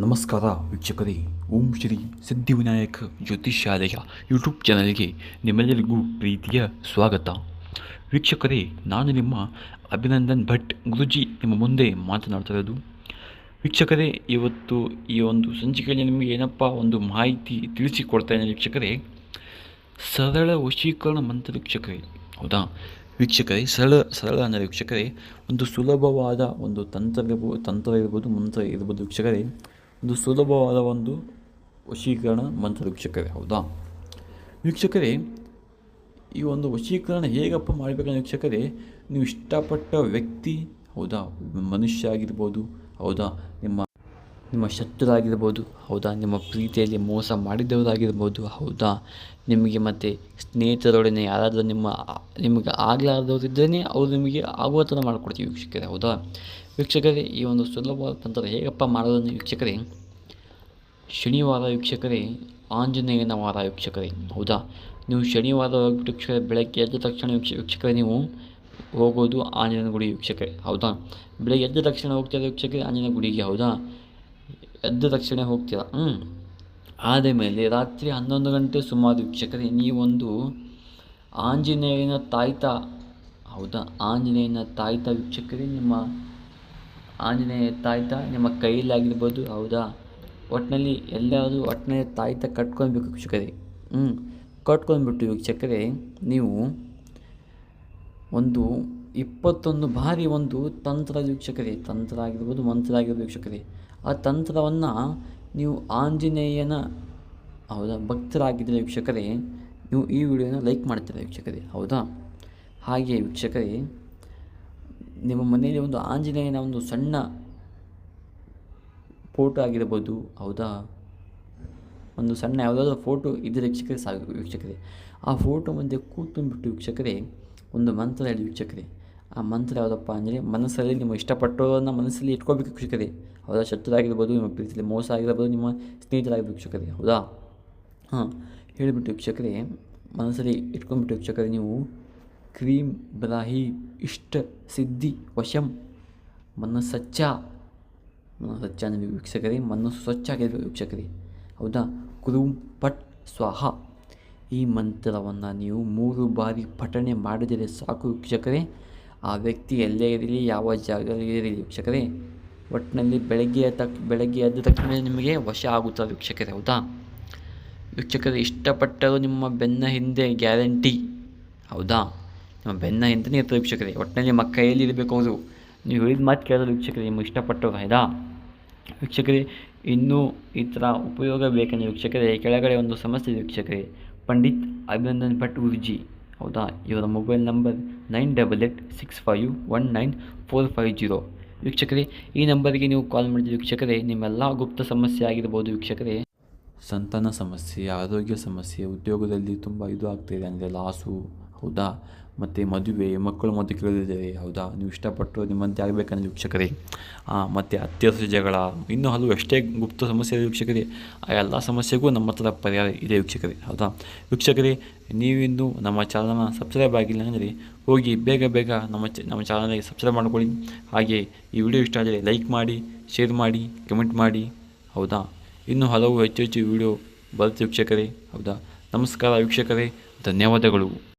ನಮಸ್ಕಾರ ವೀಕ್ಷಕರೇ, ಓಂ ಶ್ರೀ ಸಿದ್ಧಿವಿನಾಯಕ ಜ್ಯೋತಿಷ್ಯಾಲಯ ಯೂಟ್ಯೂಬ್ ಚಾನಲ್ಗೆ ನಿಮ್ಮೆಲ್ಲರಿಗೂ ಪ್ರೀತಿಯ ಸ್ವಾಗತ. ವೀಕ್ಷಕರೇ, ನಾನು ನಿಮ್ಮ ಅಭಿನಂದನ್ ಭಟ್ ಗುರುಜಿ ನಿಮ್ಮ ಮುಂದೆ ಮಾತನಾಡ್ತಿರೋದು ವೀಕ್ಷಕರೇ, ಇವತ್ತು ಈ ಒಂದು ಸಂಚಿಕೆಯಲ್ಲಿ ನಿಮಗೆ ಏನಪ್ಪ ಒಂದು ಮಾಹಿತಿ ತಿಳಿಸಿಕೊಡ್ತಾ ಇದ್ದೇನೆ ವೀಕ್ಷಕರೇ. ಸರಳ ವಶೀಕರಣ ಮಂತ್ರ ವೀಕ್ಷಕರೇ. ಹೌದಾ? ವೀಕ್ಷಕರೇ, ಸರಳ ಸರಳ ಅಂದರೆ ವೀಕ್ಷಕರೇ, ಒಂದು ಸುಲಭವಾದ ಒಂದು ತಂತ್ರ ತಂತ್ರ ಇರ್ಬೋದು, ಮಂತ್ರ ಇರ್ಬೋದು ವೀಕ್ಷಕರೇ. ಒಂದು ಸುಲಭವಾದ ಒಂದು ವಶೀಕರಣ ಮಂತ್ರ ವೀಕ್ಷಕರೇ ಹೌದಾ? ವೀಕ್ಷಕರೇ, ಈ ಒಂದು ವಶೀಕರಣ ಹೇಗಪ್ಪ ಮಾಡಬೇಕಂದ್ರೆ ವೀಕ್ಷಕರೇ, ನೀವು ಇಷ್ಟಪಟ್ಟ ವ್ಯಕ್ತಿ, ಹೌದಾ, ಮನುಷ್ಯ ಆಗಿರ್ಬೋದು, ಹೌದಾ, ನಿಮ್ಮ ನಿಮ್ಮ ಶತ್ರುರಾಗಿರ್ಬೋದು ಹೌದಾ? ನಿಮ್ಮ ಪ್ರೀತಿಯಲ್ಲಿ ಮೋಸ ಮಾಡಿದವರಾಗಿರ್ಬೋದು, ಹೌದಾ? ನಿಮಗೆ ಮತ್ತು ಸ್ನೇಹಿತರೊಡನೆ ಯಾರಾದರೂ ನಿಮ್ಮ ನಿಮಗೆ ಆಗಲಾರ್ದವ್ರು ಅವರು ನಿಮಗೆ ಆಗುವ ಥರ ಮಾಡಿಕೊಡ್ತೀವಿ ವೀಕ್ಷಕರೇ, ಹೌದಾ? ವೀಕ್ಷಕರೇ, ಈ ಒಂದು ಸುಲಭವಾದ ತಂತ್ರ ಹೇಗಪ್ಪ ಮಾಡೋದನ್ನು ವೀಕ್ಷಕರೇ, ಶನಿವಾರ ವೀಕ್ಷಕರೇ, ಆಂಜನೇಯನ ವಾರ ವೀಕ್ಷಕರೇ, ಹೌದಾ? ನೀವು ಶನಿವಾರ ವೀಕ್ಷಕರೇ, ಬೆಳಗ್ಗೆ ಎದ್ದ ತಕ್ಷಣ ವೀಕ್ಷ, ವೀಕ್ಷಕರೇ, ನೀವು ಹೋಗೋದು ಆಂಜನೇಯನ ಗುಡಿ ವೀಕ್ಷಕರೇ, ಹೌದಾ? ಬೆಳಗ್ಗೆ ಎದ್ದ ತಕ್ಷಣ ಹೋಗ್ತಾರೆ ವೀಕ್ಷಕರೇ ಆಂಜನೇಯ ಗುಡಿಗೆ, ಹೌದಾ? ಎದ್ದ ತಕ್ಷಣ ಹೋಗ್ತೀರಾ? ಹ್ಞೂ ಆದ ಮೇಲೆ ರಾತ್ರಿ ಹನ್ನೊಂದು ಗಂಟೆ ಸುಮಾರು ವೀಕ್ಷಕರೇ, ನೀವೊಂದು ಆಂಜನೇಯನ ತಾಯ್ತ, ಹೌದಾ? ಆಂಜನೇಯನ ತಾಯ್ತ ವೀಕ್ಷಕರೇ, ನಿಮ್ಮ ಆಂಜನೇಯ ತಾಯ್ತ ನಿಮ್ಮ ಕೈಯಲ್ಲಾಗಿರ್ಬೋದು, ಹೌದಾ? ಒಟ್ಟಿನಲ್ಲಿ ಎಲ್ಲಾದರೂ ಒಟ್ಟಿನಲ್ಲಿ ತಾಯ್ತ ಕಟ್ಕೊಳ್ಬೇಕು ವೀಕ್ಷಕರೇ. ಹ್ಞೂ ಕಟ್ಕೊಂಡ್ಬಿಟ್ಟು ವೀಕ್ಷಕರೇ, ನೀವು ಒಂದು ಇಪ್ಪತ್ತೊಂದು ಬಾರಿ ಒಂದು ತಂತ್ರ ವೀಕ್ಷಕರೇ ತಂತ್ರ ಆಗಿರ್ಬೋದು ಮಂತ್ರ ಆಗಿರ್ಬೋದು ವೀಕ್ಷಕರೇ, ಆ ತಂತ್ರವನ್ನು ನೀವು ಆಂಜನೇಯನ, ಹೌದಾ, ಭಕ್ತರಾಗಿದ್ದರೆ ವೀಕ್ಷಕರೇ, ನೀವು ಈ ವಿಡಿಯೋನ ಲೈಕ್ ಮಾಡ್ತೀರ ವೀಕ್ಷಕರೇ, ಹೌದಾ? ಹಾಗೆ ವೀಕ್ಷಕರೇ, ನಿಮ್ಮ ಮನೆಯಲ್ಲಿ ಒಂದು ಆಂಜನೇಯನ ಒಂದು ಸಣ್ಣ ಫೋಟೋ ಆಗಿರ್ಬೋದು, ಹೌದಾ? ಒಂದು ಸಣ್ಣ ಯಾವುದಾದ್ರೂ ಫೋಟೋ ಇದ್ದರೆ ವೀಕ್ಷಕರೇ ಸಾಕು ವೀಕ್ಷಕರೇ. ಆ ಫೋಟೋ ಮುಂದೆ ಕೂತ್ಕೊಂಡ್ಬಿಟ್ಟು ವೀಕ್ಷಕರೇ, ಒಂದು ಮಂತ್ರ ಹೇಳಿ ವೀಕ್ಷಕರೇ. ಆ ಮಂತ್ರ ಯಾವುದಪ್ಪ ಅಂದರೆ, ಮನಸ್ಸಲ್ಲಿ ನಿಮ್ಮ ಇಷ್ಟಪಟ್ಟೋರನ್ನ ಮನಸ್ಸಲ್ಲಿ ಇಟ್ಕೋಬೇಕು ವೀಕ್ಷಕರೇ. ಹೌದಾ? ಶತ್ರುರಾಗಿರ್ಬೋದು, ನಿಮ್ಮ ಪ್ರೀತಿಯಲ್ಲಿ ಮೋಸ ಆಗಿರ್ಬೋದು, ನಿಮ್ಮ ಸ್ನೇಹಿತರಾಗಿರ್ಬೇಕು ವೀಕ್ಷಕರೇ. ಹೌದಾ? ಹಾಂ, ಹೇಳಿಬಿಟ್ಟು ವೀಕ್ಷಕರೇ, ಮನಸ್ಸಲ್ಲಿ ಇಟ್ಕೊಂಡ್ಬಿಟ್ಟು ವೀಕ್ಷಕರೇ, ನೀವು ಕ್ರೀಮ್, ಬ್ರಾಹಿ, ಇಷ್ಟ, ಸಿದ್ಧಿ, ವಶಂ, ಮನಸ್ಸಚ್ಚ. ಮನಸ್ಸಚ್ಚ ಅಂದರೆ ವೀಕ್ಷಕರೇ, ಮನಸ್ಸು ಸ್ವಚ್ಛ ಆಗಿರಬೇಕು ವೀಕ್ಷಕರೇ. ಹೌದಾ? ಕ್ರೂಂ ಪಟ್ ಸ್ವಾಹ. ಈ ಮಂತ್ರವನ್ನು ನೀವು ಮೂರು ಬಾರಿ ಪಠಣೆ ಮಾಡಿದರೆ ಸಾಕು ವೀಕ್ಷಕರೇ. ಆ ವ್ಯಕ್ತಿ ಎಲ್ಲೇ ಇರಲಿ ಯಾವ ಜಾಗದಲ್ಲಿ ಇರಲಿ ವೀಕ್ಷಕರೇ ಒಟ್ಟಿನಲ್ಲಿ ಬೆಳಗ್ಗೆ ತಕ್, ಬೆಳಗ್ಗೆ ಎದ್ದ ತಕ್ಷಣ ನಿಮಗೆ ವಶ ಆಗುತ್ತದೆ ವೀಕ್ಷಕರೇ, ಹೌದಾ? ವೀಕ್ಷಕರು, ಇಷ್ಟಪಟ್ಟರು ನಿಮ್ಮ ಬೆನ್ನ ಹಿಂದೆ ಗ್ಯಾರಂಟಿ, ಹೌದಾ? ನಿಮ್ಮ ಬೆನ್ನ ಹಿಂದೆ ಇರ್ತದೆ ವೀಕ್ಷಕರೇ ಒಟ್ಟಿನಲ್ಲಿ ನಿಮ್ಮ ಕೈಯಲ್ಲಿ ಇರಬೇಕು ಅವರು ನೀವು ಹೇಳಿದ ಮಾತು ಕೇಳೋದು ವೀಕ್ಷಕರೇ, ನಿಮಗೆ ಇಷ್ಟಪಟ್ಟವ್ರು, ಆಯ್ತಾ? ವೀಕ್ಷಕರೇ, ಇನ್ನೂ ಈ ಥರ ಉಪಯೋಗ ಬೇಕಂದರೆ ವೀಕ್ಷಕರೇ, ಕೆಳಗಡೆ ಒಂದು ಸಮಸ್ಯೆ ವೀಕ್ಷಕರೇ, ಪಂಡಿತ್ ಅಭಿನಂದನ್ ಭಟ್ ಗುರುಜಿ ಹೌದಾ? ಇವರ mobile number nine double eight six five one nine four five zero ವೀಕ್ಷಕರೇ, ಈ ನಂಬರಿಗೆ ನೀವು ಕಾಲ್ ಮಾಡಿದ ವೀಕ್ಷಕರೇ, ನಿಮ್ಮೆಲ್ಲ ಗುಪ್ತ ಸಮಸ್ಯೆ ಆಗಿರ್ಬೋದು ವೀಕ್ಷಕರೇ. ಸಂತಾನ ಸಮಸ್ಯೆ, ಆರೋಗ್ಯ ಸಮಸ್ಯೆ, ಉದ್ಯೋಗದಲ್ಲಿ ತುಂಬ ಇದು ಆಗ್ತಾಯಿದೆ ಅಂದರೆ ಲಾಸು ಹೌದಾ? ಮತ್ತು ಮದುವೆ, ಮಕ್ಕಳು ಮತ್ತು ಕೇಳಿದ್ದಾರೆ ಹೌದಾ? ನೀವು ಇಷ್ಟಪಟ್ಟು ನಿಮ್ಮಂತೆ ಆಗಬೇಕಂದ್ರೆ ವೀಕ್ಷಕರೇ. ಮತ್ತು ಅತ್ಯವಸರ ಜಗಳ, ಇನ್ನೂ ಹಲವು ಎಷ್ಟೇ ಗುಪ್ತ ಸಮಸ್ಯೆ ಇದೆ ವೀಕ್ಷಕರೇ, ಆ ಎಲ್ಲ ಸಮಸ್ಯೆಗೂ ನಮ್ಮ ಹತ್ರ ಪರಿಹಾರ ಇದೆ ವೀಕ್ಷಕರೇ, ಹೌದಾ? ವೀಕ್ಷಕರೇ ನೀವಿಂದು ನಮ್ಮ ಚಾನಲ್ನ ಸಬ್ಸ್ಕ್ರೈಬ್ ಆಗಿಲ್ಲ ಅಂದರೆ ಹೋಗಿ ಬೇಗ ಬೇಗ ನಮ್ಮ ಚ ನಮ್ಮ ಚಾನಲ್ಗೆ ಸಬ್ಸ್ಕ್ರೈಬ್ ಮಾಡ್ಕೊಳ್ಳಿ. ಹಾಗೆ ಈ ವಿಡಿಯೋ ಇಷ್ಟ ಆದರೆ ಲೈಕ್ ಮಾಡಿ ಶೇರ್ ಮಾಡಿ ಕಮೆಂಟ್ ಮಾಡಿ, ಹೌದಾ? ಇನ್ನೂ ಹಲವು ಹೆಚ್ಚು ಹೆಚ್ಚು ವಿಡಿಯೋ ಬರುತ್ತೆ ವೀಕ್ಷಕರೇ, ಹೌದಾ? ನಮಸ್ಕಾರ ವೀಕ್ಷಕರೇ, ಧನ್ಯವಾದಗಳು.